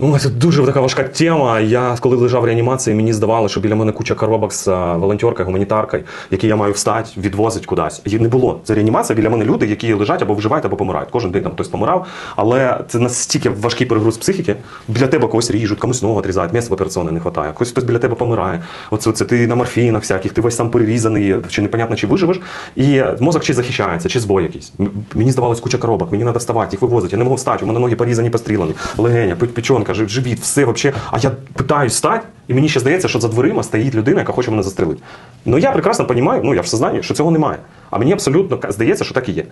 Ой, це дуже така важка тема. Я коли лежав в реанімації, мені здавалося, що біля мене куча коробок з волонтеркою, гуманітаркою, які я маю встати, відвозить кудись. Їх не було. Це реанімація біля мене люди, які лежать або вживають, або помирають. Кожен день там хтось помирав. Але це настільки важкий перегруз психіки. Біля тебе когось ріжуть, комусь ногу отрізають, місця в операційне не вистачає. Хтось хтось біля тебе помирає. Оце, це ти на морфінах всяких, ти весь сам перерізаний, чи непонятно, чи виживеш. І мозок чи захищається, чи збой якийсь. Мені здавалось куча коробок, мені треба вставати, їх вивозити. Я не можу встати, у мене ноги порізані, постріляні, легеня, пи- печонка, живіт, все вообще. А я питаюсь стать, і мені ще здається, що за дверима стоїть людина, яка хоче мене застрелити. Ну я прекрасно розумію, ну я все знаю, що цього немає. А мені абсолютно здається, що так і є.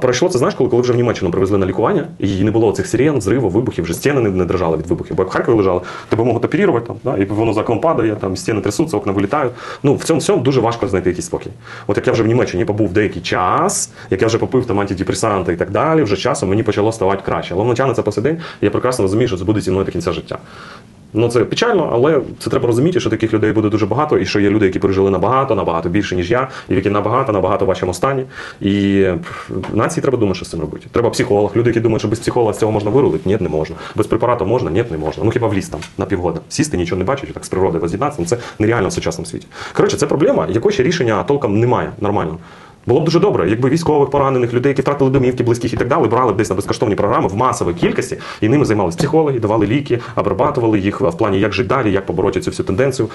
Пройшло це, знаєш, коли, коли вже в Німеччину привезли на лікування, і не було цих сирен, зриву, вибухів, вже стіни не, не дрожали від вибухів. Бо як в Харкові лежали, тебе можуть оперувати, там, да, і воно за окном падає, там стіни трясуться, окна вилітають. Ну в цьому всьому дуже важко знайти якийсь спокій. От як я вже в Німеччині побув деякий час, як я вже попив там антидепресанти і так далі, вже часом мені почало ставати краще. Але воно тягнеться по день, я прекрасно розумію, що це буде зі мною до кінця життя. Ну це печально, але це треба розуміти, що таких людей буде дуже багато, і що є люди, які пережили набагато, набагато більше, ніж я, і які набагато, набагато в вашому стані. І нації треба думати, що з цим робити. Треба психолог. Люди, які думають, що без психолога з цього можна вирулити, ні, не можна. Без препарату можна, ні, не можна. Ну хіба в ліс там на півгода. Сісти, нічого не бачить, так з природи воз'єднатися. Ну це нереально в сучасному світі. Коротше, це проблема, якої ще рішення толком немає нормально. Було б дуже добре, якби військових поранених людей, які втратили домівки, близьких і так далі, брали б десь на безкоштовні програми в масовій кількості, і ними займалися психологи, давали ліки, обрабатували їх в плані, як жити далі, як побороти цю всю тенденцію.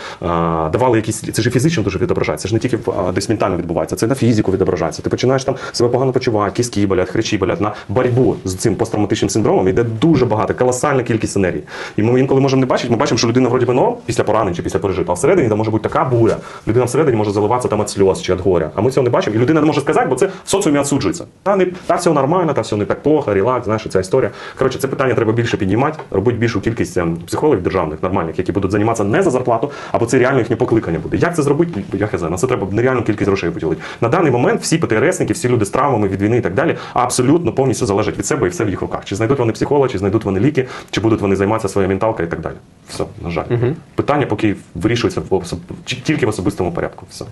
Давали якісь це ж фізично дуже відображається. Це ж не тільки десь ментально відбувається, це на фізику відображається. Ти починаєш там себе погано почувати, кістки болять, хречі болять. На боротьбу з цим посттравматичним синдромом йде дуже багато, колосальна кількість енергії. І ми інколи можемо не бачити, ми бачимо, що людина вроді би норм після поранень чи після пережитого, а всередині там може бути така буря. Людина всередині може заливатися там від сльоз чи від горя. А ми цього не бачимо. І людина не може сказати, бо це в соціумі відсуджується. Та не та все нормально, та все не так плохо, релакс, знаєш, ця історія. Коротше, це питання треба більше піднімати, робити більшу кількість ем, психологів державних, нормальних, які будуть займатися не за зарплату, або це реально їхнє покликання буде. Як це зробити? Я хз. На це треба нереальну кількість грошей поділити. На даний момент всі ПТРСники, всі люди з травмами від війни і так далі, абсолютно повністю залежать від себе і все в їх руках. Чи знайдуть вони психолога, чи знайдуть вони ліки, чи будуть вони займатися своєю менталкою і так далі. Все, на жаль. Питання поки вирішується в особ... тільки в особистому порядку. Все.